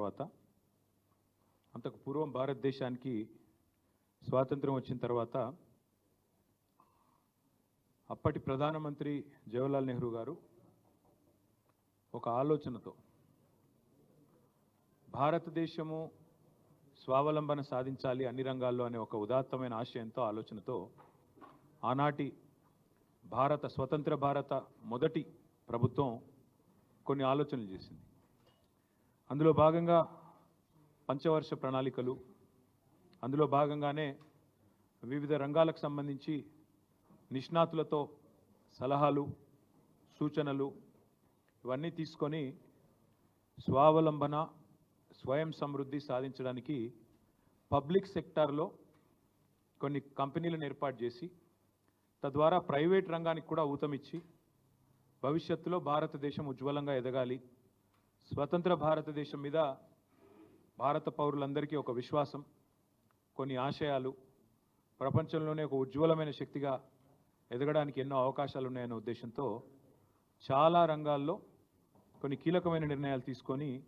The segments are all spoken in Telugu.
తర్వాత అంతకు పూర్వం భారతదేశానికి స్వాతంత్రం వచ్చిన తర్వాత అప్పటి ప్రధానమంత్రి జవహర్లాల్ నెహ్రూ గారు ఒక ఆలోచనతో భారతదేశము స్వావలంబన సాధించాలి అన్ని రంగాల్లో అనే ఒక ఉదాత్తమైన ఆశయంతో ఆలోచనతో ఆనాటి భారత స్వతంత్ర భారత మొదటి ప్రభుత్వం కొన్ని ఆలోచనలు చేసింది. అందులో భాగంగా పంచవర్ష ప్రణాళికలు అందులో భాగంగానే వివిధ రంగాలకు సంబంధించి నిష్ణాతులతో సలహాలు సూచనలు ఇవన్నీ తీసుకొని స్వావలంబన స్వయం సమృద్ధి సాధించడానికి పబ్లిక్ సెక్టార్లో కొన్ని కంపెనీలను ఏర్పాటు చేసి తద్వారా ప్రైవేట్ రంగానికి కూడా ఊతమిచ్చి భవిష్యత్తులో భారతదేశం ఉజ్వలంగా ఎదగాలి. స్వతంత్ర భారతదేశం మీద భారత పౌరులందరికీ ఒక విశ్వాసం కొన్ని ఆశయాలు ప్రపంచంలోనే ఒక ఉజ్వలమైన శక్తిగా ఎదగడానికి ఎన్నో అవకాశాలు ఉన్నాయనే ఉద్దేశంతో చాలా రంగాల్లో కొన్ని కీలకమైన నిర్ణయాలు తీసుకొని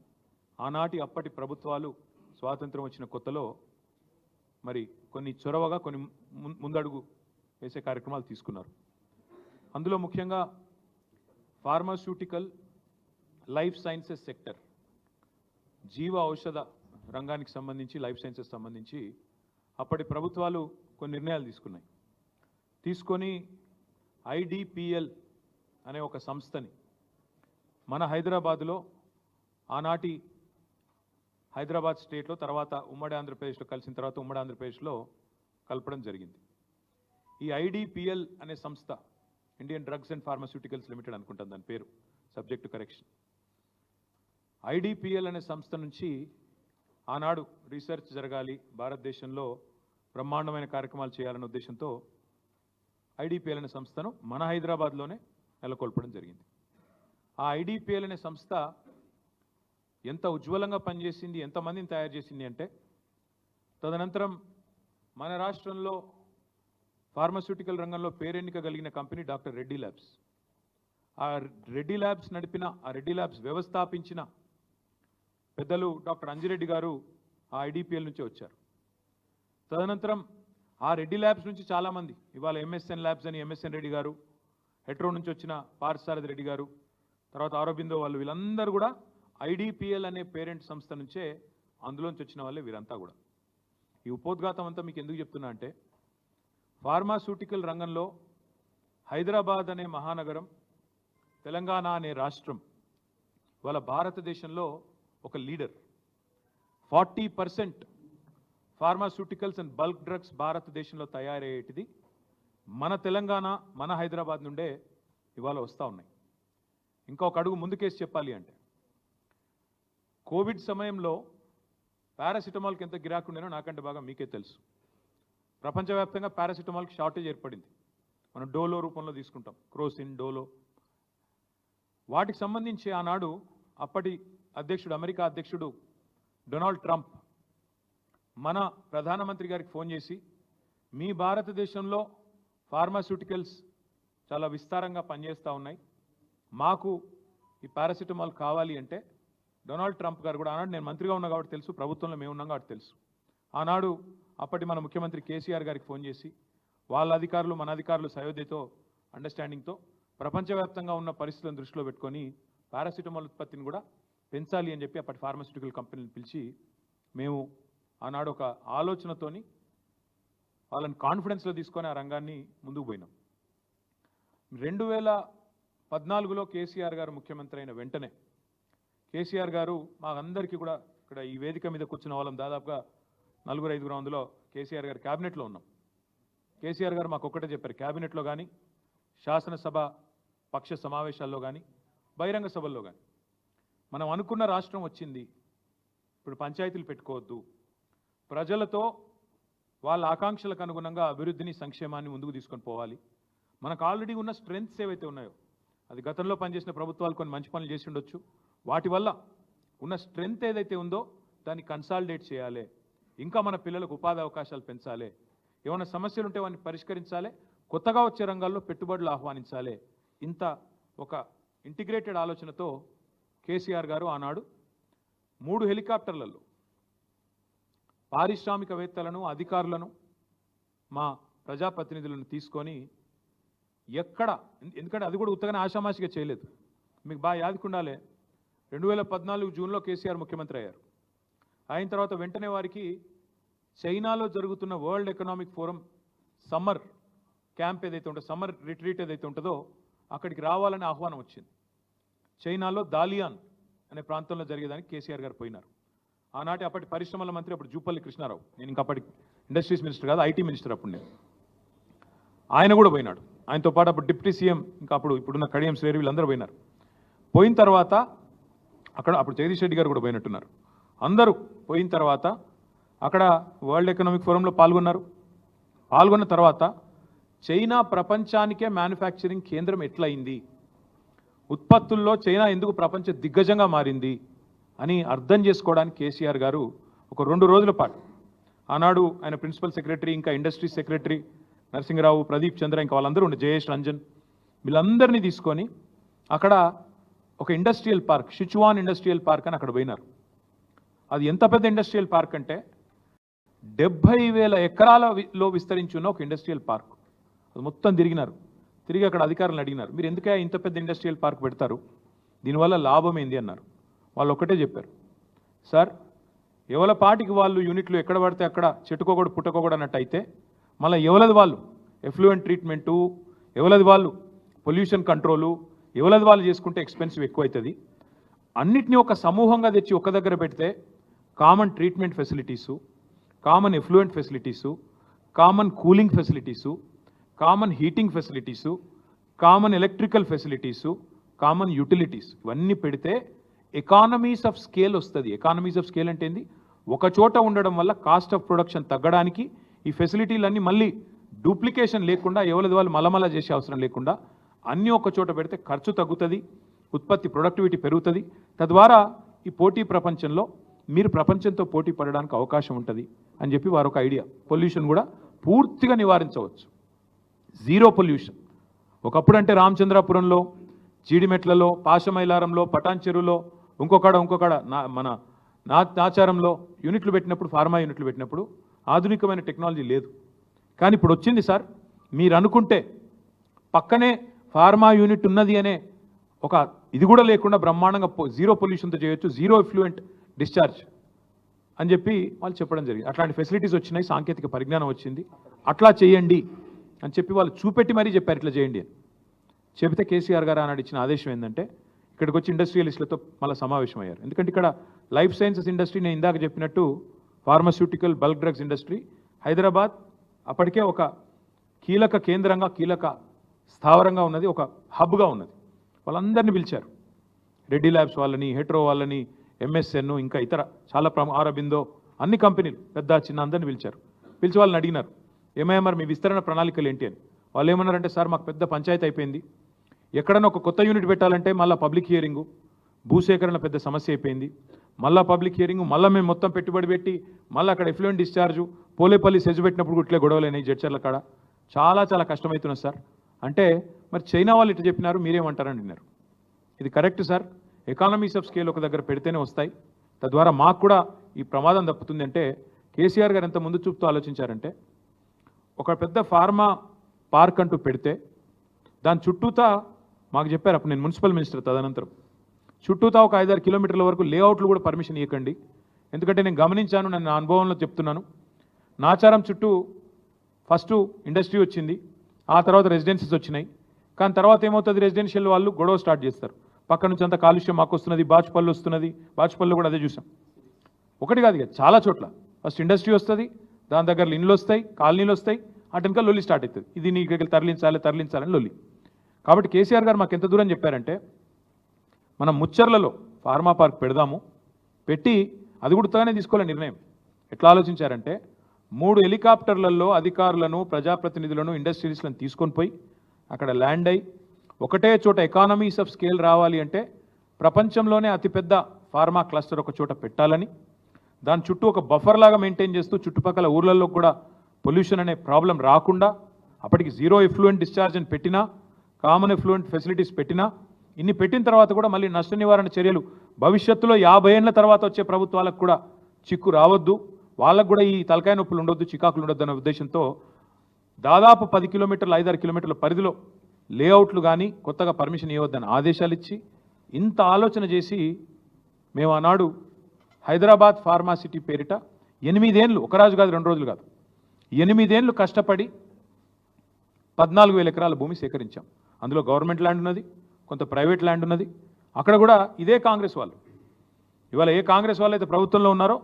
ఆనాటి అప్పటి ప్రభుత్వాలు స్వాతంత్రం వచ్చిన కొత్తలో మరి కొన్ని చొరవగా కొన్ని ముందడుగు వేసే కార్యక్రమాలు తీసుకున్నారు. అందులో ముఖ్యంగా ఫార్మాస్యూటికల్ లైఫ్ సైన్సెస్ సెక్టర్. జీవ ఔషధ రంగానికి సంబంధించి లైఫ్ సైన్సెస్ సంబంధించి అప్పటి ప్రభుత్వాలు కొన్ని నిర్ణయాలు తీసుకున్నాయి. తీసుకొని ఐడిపిఎల్ అనే ఒక సంస్థని మన హైదరాబాదులో ఆనాటి హైదరాబాద్ స్టేట్లో తర్వాత ఉమ్మడి ఆంధ్రప్రదేశ్లో కలిసిన తర్వాత ఉమ్మడి ఆంధ్రప్రదేశ్లో కలపడం జరిగింది. ఈ ఐడిపిఎల్ అనే సంస్థ Indian drugs and pharmaceuticals limited అనుకుంటాను దాని పేరు సబ్జెక్టు కరెక్షన్. ఐడిపిఎల్ అనే సంస్థ నుంచి ఆనాడు రీసెర్చ్ జరగాలి భారతదేశంలో బ్రహ్మాండమైన కార్యక్రమాలు చేయాలనే ఉద్దేశంతో ఐడిపిఎల్ అనే సంస్థను మన హైదరాబాద్లోనే నెలకొల్పడం జరిగింది. ఆ ఐడిపిఎల్ అనే సంస్థ ఎంత ఉజ్వలంగా పనిచేసింది ఎంతమందిని తయారు చేసింది అంటే తదనంతరం మన రాష్ట్రంలో ఫార్మస్యూటికల్ రంగంలో పేరెన్నిక కలిగిన కంపెనీ డాక్టర్ రెడ్డి ల్యాబ్స్. ఆ రెడ్డి ల్యాబ్స్ నడిపిన ఆ రెడ్డి ల్యాబ్స్ వ్యవస్థాపించిన పెద్దలు డాక్టర్ అంజిరెడ్డి గారు ఆ ఐడిపిఎల్ నుంచి వచ్చారు. తదనంతరం ఆ రెడ్డి ల్యాబ్స్ నుంచి చాలామంది ఇవాళ ఎంఎస్ఎన్ ల్యాబ్స్ అని ఎంఎస్ఎన్ రెడ్డి గారు హెట్రో నుంచి వచ్చిన పార్సారథి రెడ్డి గారు తర్వాత ఆరోబిందో వాళ్ళు వీళ్ళందరూ కూడా ఐడిపిఎల్ అనే పేరెంట్ సంస్థ నుంచే అందులోంచి వచ్చిన వాళ్ళే వీరంతా కూడా. ఈ ఉపోద్ఘాతం అంతా మీకు ఎందుకు చెప్తున్నా అంటే ఫార్మాస్యూటికల్ రంగంలో హైదరాబాద్ అనే మహానగరం తెలంగాణ అనే రాష్ట్రం ఇవాళ భారతదేశంలో ఒక leader. Forty percent pharmaceuticals and bulk drugs భారతదేశంలో తయారయ్యేటిది మన తెలంగాణ మన హైదరాబాద్ నుండే ఇవాళ వస్తూ ఉన్నాయి. ఇంకా ఒక అడుగు ముందుకేసి చెప్పాలి అంటే కోవిడ్ సమయంలో పారాసిటమాల్కి ఎంత గిరాకు నాకంటే బాగా మీకే తెలుసు. ప్రపంచవ్యాప్తంగా పారాసిటమాల్కి షార్టేజ్ ఏర్పడింది. మనం డోలో రూపంలో తీసుకుంటాం క్రోసిన్ డోలో. వాటికి సంబంధించి ఆనాడు అప్పటి అధ్యక్షుడు అమెరికా అధ్యక్షుడు డొనాల్డ్ ట్రంప్ మన ప్రధానమంత్రి గారికి ఫోన్ చేసి మీ భారతదేశంలో ఫార్మాస్యూటికల్స్ చాలా విస్తారంగా పనిచేస్తూ ఉన్నాయి. మాకు ఈ పారాసిటమాల్ కావాలి అంటే డొనాల్డ్ ట్రంప్ గారు కూడా ఆనాడు నేను మంత్రిగా ఉన్నా కాబట్టి తెలుసు ప్రభుత్వంలో మేము ఉన్నాం కాబట్టి తెలుసు. ఆనాడు అప్పటి మన ముఖ్యమంత్రి కేసీఆర్ గారికి ఫోన్ చేసి వాళ్ళ అధికారులు మన అధికారులు సయోధ్యతో అండర్స్టాండింగ్తో ప్రపంచవ్యాప్తంగా ఉన్న పరిస్థితులను దృష్టిలో పెట్టుకొని పారాసిటమాల్ ఉత్పత్తిని కూడా పెంచాలి అని చెప్పి అప్పటి ఫార్మాస్యూటికల్ కంపెనీని పిలిచి మేము ఆనాడు ఒక ఆలోచనతోని వాళ్ళని కాన్ఫిడెన్స్లో తీసుకొని ఆ రంగాన్ని ముందుకు పోయినాం. రెండు వేల పద్నాలుగులో కేసీఆర్ గారు ముఖ్యమంత్రి అయిన వెంటనే కేసీఆర్ గారు మా అందరికీ కూడా ఇక్కడ ఈ వేదిక మీద కూర్చున్న వాళ్ళం దాదాపుగా నలుగురు ఐదుగురు అందులో కేసీఆర్ గారు క్యాబినెట్లో ఉన్నాం. కేసీఆర్ గారు మాకు ఒక్కటే చెప్పారు క్యాబినెట్లో కానీ శాసనసభ పక్ష సమావేశాల్లో కానీ బహిరంగ సభల్లో కానీ మనం అనుకున్న రాష్ట్రం వచ్చింది. ఇప్పుడు పంచాయతీలు పెట్టుకోవద్దు. ప్రజలతో వాళ్ళ ఆకాంక్షలకు అనుగుణంగా అభివృద్ధిని సంక్షేమాన్ని ముందుకు తీసుకొని పోవాలి. మనకు ఆల్రెడీ ఉన్న స్ట్రెంగ్త్స్ ఏవైతే ఉన్నాయో అది గతంలో పనిచేసిన ప్రభుత్వాలు కొన్ని మంచి పనులు చేసి ఉండొచ్చు. వాటి వల్ల ఉన్న స్ట్రెంగ్త్ ఏదైతే ఉందో దాన్ని కన్సాలిడేట్ చేయాలి. ఇంకా మన పిల్లలకు ఉపాధి అవకాశాలు పెంచాలి. ఏమైనా సమస్యలు ఉంటే వాటిని పరిష్కరించాలి. కొత్తగా వచ్చే రంగాల్లో పెట్టుబడులు ఆహ్వానించాలి. ఇంత ఒక ఇంటిగ్రేటెడ్ ఆలోచనతో కేసీఆర్ గారు ఆనాడు మూడు హెలికాప్టర్లలో పారిశ్రామికవేత్తలను అధికారులను మా ప్రజాప్రతినిధులను తీసుకొని ఎక్కడ ఎందుకంటే అది కూడా ఉత్తగానే ఆషామాషిగా చేయలేదు. మీకు బాగా యాదకుండాలే రెండు వేల పద్నాలుగు జూన్లో కేసీఆర్ ముఖ్యమంత్రి అయ్యారు. అయిన తర్వాత వెంటనే వారికి చైనాలో జరుగుతున్న world economic forum summer camp ఏదైతే ఉంటుందో సమ్మర్ రిట్రీట్ ఏదైతే ఉంటుందో అక్కడికి రావాలని ఆహ్వానం వచ్చింది. చైనాలో దాలియాన్ అనే ప్రాంతంలో జరిగేదానికి కేసీఆర్ గారు పోయినారు. ఆనాటి అప్పటి పరిశ్రమల మంత్రి అప్పుడు జూపల్లి కృష్ణారావు. నేను ఇంకా అప్పటి ఇండస్ట్రీస్ మినిస్టర్ కాదు ఐటీ మినిస్టర్ అప్పుడు నేను. ఆయన కూడా పోయినాడు. ఆయనతో పాటు అప్పుడు డిప్యూటీ సీఎం ఇంకా అప్పుడు ఇప్పుడున్న కడియం శ్రేరి వీళ్ళందరూ పోయినారు. పోయిన తర్వాత అక్కడ అప్పుడు జగదీష్ రెడ్డి గారు కూడా పోయినట్టున్నారు. అందరూ పోయిన తర్వాత అక్కడ వరల్డ్ ఎకనామిక్ ఫోరంలో పాల్గొన్నారు. పాల్గొన్న తర్వాత చైనా ప్రపంచానికే మ్యానుఫ్యాక్చరింగ్ కేంద్రం ఎట్లయింది? ఉత్పత్తుల్లో చైనా ఎందుకు ప్రపంచ దిగ్గజంగా మారింది అని అర్థం చేసుకోవడానికి కేసీఆర్ గారు ఒక రెండు రోజుల పాటు. ఆనాడు ఆయన ప్రిన్సిపల్ సెక్రటరీ ఇంకా ఇండస్ట్రీ సెక్రటరీ నరసింహరావు ప్రదీప్ చంద్ర ఇంకా వాళ్ళందరూ ఉండే జయేష్ రంజన్ వీళ్ళందరినీ తీసుకొని అక్కడ ఒక industrial park Sichuan industrial park అని అక్కడ పోయినారు. అది ఎంత పెద్ద ఇండస్ట్రియల్ పార్క్ అంటే డెబ్భై వేల ఎకరాలలో విస్తరించి ఉన్న ఒక ఇండస్ట్రియల్ పార్క్. అది మొత్తం తిరిగినారు. తిరిగి అక్కడ అధికారులను అడిగినారు. మీరు ఎందుకే ఇంత పెద్ద ఇండస్ట్రియల్ పార్క్ పెడతారు? దీనివల్ల లాభం ఏంది అన్నారు. వాళ్ళు ఒక్కటే చెప్పారు. సార్ ఎవల పాటికి వాళ్ళు యూనిట్లు ఎక్కడ పడితే అక్కడ చెట్టుకోకూడదు పుట్టకోకూడదు అన్నట్టు అయితే మళ్ళీ ఎవలది వాళ్ళు? ఎఫ్లూయెంట్ ట్రీట్మెంటు ఎవలది వాళ్ళు? పొల్యూషన్ కంట్రోలు ఎవలది వాళ్ళు చేసుకుంటే ఎక్స్పెన్సివ్ ఎక్కువ అవుతుంది అన్నిటినీ ఒక సమూహంగా తెచ్చి ఒక దగ్గర పెడితే common treatment facilities common effluent facilities common cooling facilities common heating facilities common electrical facilities common utilities ఇవన్నీ పెడితే ఎకానమీస్ ఆఫ్ స్కేల్ వస్తుంది. ఎకానమీస్ ఆఫ్ స్కేల్ అంటే ఏంది? ఒక చోట ఉండడం వల్ల కాస్ట్ ఆఫ్ ప్రొడక్షన్ తగ్గడానికి ఈ ఫెసిలిటీలన్నీ మళ్ళీ డూప్లికేషన్ లేకుండా ఎవరిది వాళ్ళు మలమల చేసే అవసరం లేకుండా అన్నీ ఒక చోట పెడితే ఖర్చు తగ్గుతుంది ఉత్పత్తి ప్రొడక్టివిటీ పెరుగుతుంది. తద్వారా ఈ పోటీ ప్రపంచంలో మీరు ప్రపంచంతో పోటీ పడడానికి అవకాశం ఉంటుంది అని చెప్పి వారు ఒక ఐడియా. పొల్యూషన్ కూడా పూర్తిగా నివారించవచ్చు. Zero pollution. ఒకప్పుడు అంటే రామచంద్రాపురంలో జీడిమెట్లలో పాశమైలారంలో పటాన్ చెరువులో ఇంకొకడ ఇంకొకడ నా మన నా ఆచారంలో యూనిట్లు పెట్టినప్పుడు ఫార్మా యూనిట్లు పెట్టినప్పుడు ఆధునికమైన టెక్నాలజీ లేదు. కానీ ఇప్పుడు వచ్చింది సార్ మీరు అనుకుంటే పక్కనే ఫార్మా యూనిట్ ఉన్నది అనే ఒక ఇది కూడా లేకుండా బ్రహ్మాండంగా జీరో పొల్యూషన్తో చేయొచ్చు జీరో ఎఫ్లూయెంట్ డిశ్చార్జ్ అని చెప్పి వాళ్ళు చెప్పడం జరిగింది. అట్లాంటి ఫెసిలిటీస్ వచ్చినాయి సాంకేతిక పరిజ్ఞానం వచ్చింది. అట్లా చేయండి. అని చెప్పి వాళ్ళు చూపెట్టి మరీ చెప్పారు ఇట్లా చేయండి అని. చెబితే కేసీఆర్ గారు ఆనాడు ఇచ్చిన ఆదేశం ఏంటంటే ఇక్కడికి వచ్చి ఇండస్ట్రియలిస్టులతో మళ్ళీ సమావేశం అయ్యారు ఎందుకంటే ఇక్కడ లైఫ్ సైన్సెస్ ఇండస్ట్రీ నేను ఇందాక చెప్పినట్టు pharmaceutical bulk drugs industry Hyderabad అప్పటికే ఒక కీలక కేంద్రంగా కీలక స్థావరంగా ఉన్నది ఒక హబ్గా ఉన్నది. వాళ్ళందరినీ పిలిచారు. రెడ్డి ల్యాబ్స్ వాళ్ళని హెట్రో వాళ్ళని ఎంఎస్ఎన్ ఇంకా ఇతర చాలా ప్రమ ఆరబిందో అన్ని కంపెనీలు పెద్ద చిన్న అందరిని పిలిచారు. పిలిచి వాళ్ళని అడిగినారు. ఏమయ్యా మరి మీ విస్తరణ ప్రణాళికలు ఏంటి అని. వాళ్ళు ఏమన్నారంటే సార్ మాకు పెద్ద పంచాయతీ అయిపోయింది. ఎక్కడైనా ఒక కొత్త యూనిట్ పెట్టాలంటే మళ్ళీ పబ్లిక్ హియరింగు భూసేకరణ పెద్ద సమస్య అయిపోయింది. మళ్ళీ పబ్లిక్ హియరింగ్ మళ్ళీ మేము మొత్తం పెట్టుబడి పెట్టి మళ్ళీ అక్కడ ఎఫ్లూయెంట్ డిశ్చార్జు పోలేపల్లి సెజ్ పెట్టినప్పుడు కూడా ఇట్లే గొడవలేనాయి జడ్చర్ల కాడ. చాలా చాలా కష్టమవుతున్నాయి సార్. అంటే మరి చైనా వాళ్ళు ఇట్లా చెప్పినారు మీరేమంటారని అన్నారు ఇది correct sir. Economies of scale ఒక దగ్గర పెడితేనే వస్తాయి. తద్వారా మాకు కూడా ఈ ప్రమాదం తప్పుతుంది అంటే కేసీఆర్ గారు ఎంత ముందు చూపుతూ ఆలోచించారంటే ఒక పెద్ద ఫార్మా పార్క్ అంటూ పెడితే దాని చుట్టూతా మాకు చెప్పారు అప్పుడు నేను మున్సిపల్ మినిస్టర్ తదనంతరం చుట్టూతా ఒక ఐదారు కిలోమీటర్ల వరకు లేఅవుట్లు కూడా పర్మిషన్ ఇవ్వకండి ఎందుకంటే నేను గమనించాను నేను నా అనుభవంలో చెప్తున్నాను. నాచారం చుట్టూ ఫస్ట్ ఇండస్ట్రీ వచ్చింది ఆ తర్వాత రెసిడెన్సీస్ వచ్చినాయి. కానీ తర్వాత ఏమవుతుంది రెసిడెన్షియల్ వాళ్ళు గొడవ స్టార్ట్ చేస్తారు. పక్క నుంచి అంత కాలుష్యం మాకు వస్తున్నది బాచుపల్లి వస్తున్నది బాచుపల్లి కూడా అదే చూసాం. ఒకటి కాదు ఇక చాలా చోట్ల. ఫస్ట్ ఇండస్ట్రీ వస్తుంది దాని దగ్గర ఇండ్లు వస్తాయి కాలనీలు వస్తాయి అటు లొల్లి స్టార్ట్ అవుతుంది. ఇది నీ దగ్గర తరలించాలి తరలించాలని లొల్లి. కాబట్టి కేసీఆర్ గారు మాకు ఎంత దూరం చెప్పారంటే మనం ముచ్చర్లలో ఫార్మా పార్క్ పెడదాము పెట్టి అది కూడా ఉత్తగానే తీసుకోలే నిర్ణయం. ఎట్లా ఆలోచించారంటే మూడు హెలికాప్టర్లలో అధికారులను ప్రజాప్రతినిధులను ఇండస్ట్రీస్లను తీసుకొని పోయి అక్కడ ల్యాండ్ అయి ఒకటే చోట ఎకానమీస్ ఆఫ్ స్కేల్ రావాలి అంటే ప్రపంచంలోనే అతిపెద్ద ఫార్మా క్లస్టర్ ఒక చోట పెట్టాలని దాని చుట్టూ ఒక బఫర్ లాగా మెయింటైన్ చేస్తూ చుట్టుపక్కల ఊర్లలో కూడా పొల్యూషన్ అనే ప్రాబ్లం రాకుండా అప్పటికి జీరో ఎఫ్లూయెంట్ డిశ్చార్జ్ అని పెట్టినా కామన్ ఎఫ్లూయెంట్ ఫెసిలిటీస్ పెట్టినా ఇన్ని పెట్టిన తర్వాత కూడా మళ్ళీ నష్ట నివారణ చర్యలు భవిష్యత్తులో యాభై ఏళ్ళ తర్వాత వచ్చే ప్రభుత్వాలకు కూడా చిక్కు రావద్దు. వాళ్ళకు కూడా ఈ తలకాయ నొప్పులు ఉండొద్దు చికాకులు ఉండొద్దు అనే ఉద్దేశంతో దాదాపు పది కిలోమీటర్లు ఐదారు కిలోమీటర్ల పరిధిలో లేఅవుట్లు కానీ కొత్తగా పర్మిషన్ ఇవ్వద్దని ఆదేశాలు ఇచ్చి ఇంత ఆలోచన చేసి మేము ఆనాడు హైదరాబాద్ ఫార్మాసిటీ పేరిట ఎనిమిదేండ్లు ఒక రాజు కాదు రెండు రోజులు కాదు. ఎనిమిదేండ్లు కష్టపడి పద్నాలుగు వేల ఎకరాల భూమి సేకరించాం. అందులో గవర్నమెంట్ ల్యాండ్ ఉన్నది కొంత ప్రైవేట్ ల్యాండ్ ఉన్నది. అక్కడ కూడా ఇదే కాంగ్రెస్ వాళ్ళు. ఇవాళ ఏ కాంగ్రెస్ వాళ్ళు అయితే ప్రభుత్వంలో ఉన్నారో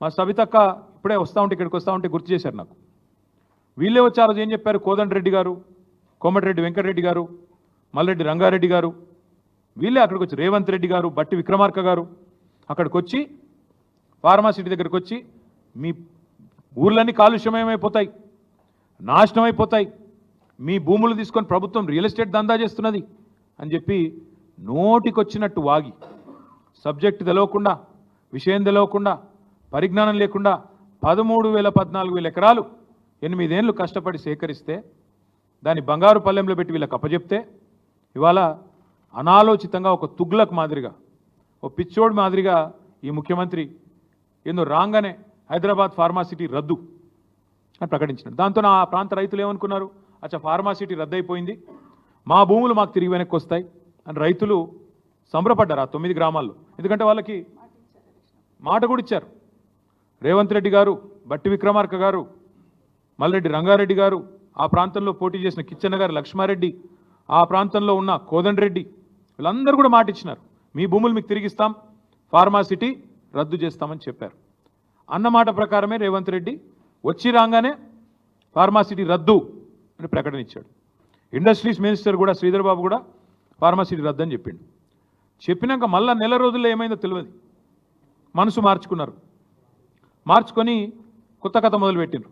మా సవితక్క ఇప్పుడే వస్తూ ఉంటే ఇక్కడికి వస్తూ ఉంటే గుర్తు చేశారు నాకు. వీళ్ళే వచ్చి ఆ రోజు ఏం చెప్పారు? కోదండరెడ్డి గారు కోమటిరెడ్డి వెంకటరెడ్డి గారు మల్రెడ్డి రంగారెడ్డి గారు వీళ్ళే అక్కడికి వచ్చి రేవంత్ రెడ్డి గారు బట్టి విక్రమార్క గారు అక్కడికి వచ్చి ఫార్మాసిటీ దగ్గరికి వచ్చి మీ ఊర్లన్నీ కాలుష్యమయమైపోతాయి నాశనం అయిపోతాయి మీ భూములు తీసుకొని ప్రభుత్వం రియల్ ఎస్టేట్ దందా చేస్తున్నది అని చెప్పి నోటికొచ్చినట్టు వాగి సబ్జెక్ట్ తెలవకుండా విషయం తెలవకుండా పరిజ్ఞానం లేకుండా పదమూడు వేల పద్నాలుగు వేల ఎకరాలు ఎనిమిదేళ్ళు కష్టపడి సేకరిస్తే దాన్ని బంగారు పల్లెంలో పెట్టి వీళ్ళకి అప్పచెప్తే ఇవాళ అనాలోచితంగా ఒక తుగ్లక్ మాదిరిగా ఓ పిచ్చోడు మాదిరిగా ఈ ముఖ్యమంత్రి ఏందో రాగానే హైదరాబాద్ ఫార్మాసిటీ రద్దు అని ప్రకటించినాడు దాంతో నా ప్రాంత రైతులు ఏమనుకున్నారు? అచ్చా ఫార్మాసిటీ రద్దయిపోయింది. మా భూములు మాకు తిరిగి వెనక్కి వస్తాయి అని రైతులు సంబరపడ్డారు ఆ తొమ్మిది గ్రామాల్లో. ఎందుకంటే వాళ్ళకి మాట కూడా ఇచ్చారు. రేవంత్ రెడ్డి గారు బట్టి విక్రమార్క గారు మల్లరెడ్డి రంగారెడ్డి గారు ఆ ప్రాంతంలో పోటీ చేసిన కిచ్చన్న గారు లక్ష్మారెడ్డి ఆ ప్రాంతంలో ఉన్న కోదండ్రెడ్డి వీళ్ళందరూ కూడా మాట ఇచ్చినారు. మీ భూములు మీకు తిరిగిస్తాం ఫార్మాసిటీ రద్దు చేస్తామని చెప్పారు. అన్నమాట ప్రకారమే రేవంత్ రెడ్డి వచ్చి రాగానే ఫార్మాసిటీ రద్దు అని ప్రకటన ఇచ్చాడు. ఇండస్ట్రీస్ మినిస్టర్ కూడా శ్రీధర్ బాబు కూడా ఫార్మాసిటీ రద్దు అని చెప్పిండు. చెప్పినాక మళ్ళా నెల రోజుల్లో ఏమైందో తెలియదు. మనసు మార్చుకున్నారు. మార్చుకొని కొత్త కథ మొదలుపెట్టిండ్రు.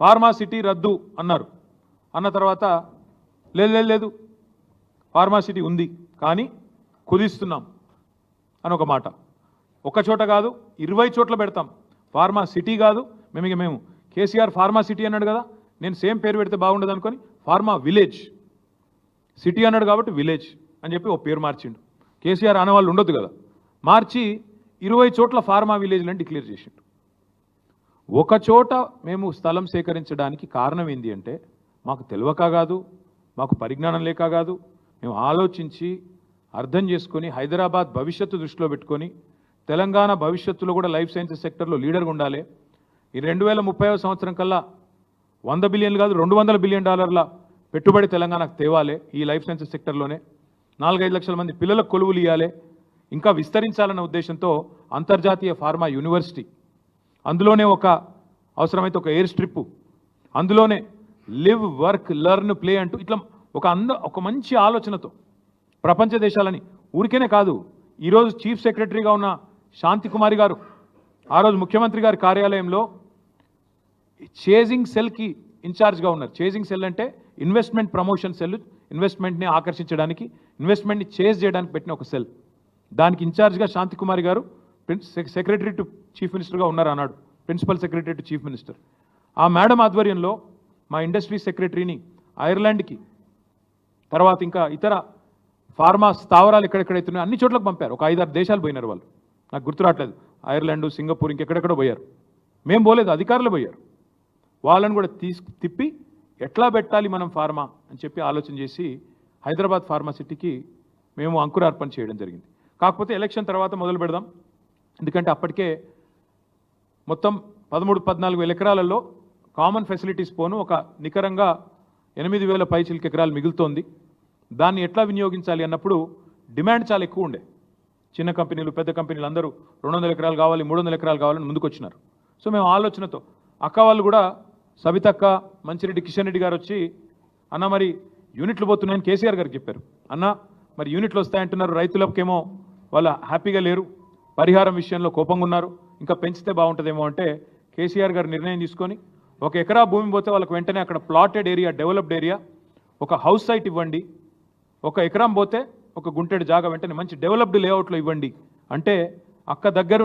ఫార్మాసిటీ రద్దు అన్నారు. అన్న తర్వాత లేదు లేదు లేదు ఫార్మాసిటీ ఉంది కానీ కుదిస్తున్నాం అని ఒక మాట. ఒక చోట కాదు ఇరవై చోట్ల పెడతాం. ఫార్మా సిటీ కాదు. మేము ఇక మేము కేసీఆర్ ఫార్మా సిటీ అన్నాడు కదా నేను సేమ్ పేరు పెడితే బాగుండదు అనుకొని ఫార్మా విలేజ్. సిటీ అన్నాడు కాబట్టి విలేజ్ అని చెప్పి ఒక పేరు మార్చిండు. కేసీఆర్ అనేవాళ్ళు ఉండొద్దు కదా. మార్చి ఇరవై చోట్ల ఫార్మా విలేజ్లని డిక్లేర్ చేసిండు. ఒక చోట మేము స్థలం సేకరించడానికి కారణం ఏంటి అంటే మాకు తెలియక కాదు మాకు పరిజ్ఞానం లేక కాదు. మేము ఆలోచించి అర్థం చేసుకొని హైదరాబాద్ భవిష్యత్తు దృష్టిలో పెట్టుకొని తెలంగాణ భవిష్యత్తులో కూడా లైఫ్ సైన్సెస్ సెక్టర్లో లీడర్గా ఉండాలి. ఈ రెండు వేల ముప్పై సంవత్సరం కల్లా వంద బిలియన్లు కాదు రెండు వందల బిలియన్ డాలర్ల పెట్టుబడి తెలంగాణకు తేవాలి ఈ లైఫ్ సైన్సెస్ సెక్టర్లోనే. నాలుగైదు లక్షల మంది పిల్లలకు కొలువులు ఇవ్వాలి ఇంకా విస్తరించాలన్న ఉద్దేశంతో అంతర్జాతీయ ఫార్మా యూనివర్సిటీ. అందులోనే ఒక అవసరమైతే ఒక ఎయిర్ స్ట్రిప్. అందులోనే లివ్ వర్క్ లెర్న్ ప్లే అంటూ ఇట్లా ఒక అంద ఒక మంచి ఆలోచనతో ప్రపంచ దేశాలని. ఊరికేనే కాదు ఈరోజు చీఫ్ సెక్రటరీగా ఉన్న శాంతి కుమారి గారు ఆ రోజు ముఖ్యమంత్రి గారి కార్యాలయంలో చేజింగ్ సెల్కి ఇన్ఛార్జ్గా ఉన్నారు. చేజింగ్ సెల్ అంటే ఇన్వెస్ట్మెంట్ ప్రమోషన్ సెల్ ఇన్వెస్ట్మెంట్ని ఆకర్షించడానికి ఇన్వెస్ట్మెంట్ని చేజ్ చేయడానికి పెట్టిన ఒక సెల్. దానికి ఇన్ఛార్జ్గా శాంతి కుమారి గారు సెక్రటరీ టు చీఫ్ మినిస్టర్గా ఉన్నారు అన్నాడు. Principal secretary to chief minister. ఆ మేడం ఆధ్వర్యంలో మా ఇండస్ట్రీ సెక్రటరీని ఐర్లాండ్కి తర్వాత ఇంకా ఇతర ఫార్మా స్థావరాలు ఎక్కడెక్కడైతున్నాయో అన్ని చోట్లకు పంపారు. ఒక ఐదారు దేశాలు పోయినారు వాళ్ళు. నాకు గుర్తు రావట్లేదు. ఐర్లాండ్ సింగపూర్ ఇంకెక్కడెక్కడో పోయారు. మేము పోలేదు అధికారులు పోయారు. వాళ్ళని కూడా తీసుకు తిప్పి ఎట్లా పెట్టాలి మనం ఫార్మా అని చెప్పి ఆలోచన చేసి హైదరాబాద్ ఫార్మాసిటీకి మేము అంకురార్పణ చేయడం జరిగింది. కాకపోతే ఎలక్షన్ తర్వాత మొదలు పెడదాం. ఎందుకంటే అప్పటికే మొత్తం పదమూడు పద్నాలుగు వేల ఎకరాలలో కామన్ ఫెసిలిటీస్ పోను ఒక నికరంగా ఎనిమిది వేల పైచిలకి ఎకరాలు మిగులుతోంది. దాన్ని ఎట్లా వినియోగించాలి అన్నప్పుడు డిమాండ్ చాలా ఎక్కువ ఉండే. చిన్న కంపెనీలు పెద్ద కంపెనీలు అందరూ రెండు వందల ఎకరాలు కావాలి మూడు వందల ఎకరాలు కావాలని ముందుకొచ్చినారు. సో మేము ఆలోచనతో అక్క వాళ్ళు కూడా సబితక్క మంచిరెడ్డి కిషన్ రెడ్డి గారు వచ్చి అన్న మరి యూనిట్లు పోతున్నాయని కేసీఆర్ గారికి చెప్పారు. అన్న మరి యూనిట్లు వస్తాయంటున్నారు రైతులకేమో వాళ్ళ హ్యాపీగా లేరు పరిహారం విషయంలో కోపంగా ఉన్నారు ఇంకా పెంచితే బాగుంటుందేమో అంటే కేసీఆర్ గారు నిర్ణయం తీసుకొని ఒక ఎకరా భూమి పోతే వాళ్ళకి వెంటనే అక్కడ ప్లాటెడ్ ఏరియా డెవలప్డ్ ఏరియా ఒక హౌస్ సైట్ ఇవ్వండి. ఒక ఎకరం పోతే ఒక గుంటెడు జాగా వెంటనే మంచి డెవలప్డ్ లేఅవుట్లో ఇవ్వండి. అంటే అక్క దగ్గర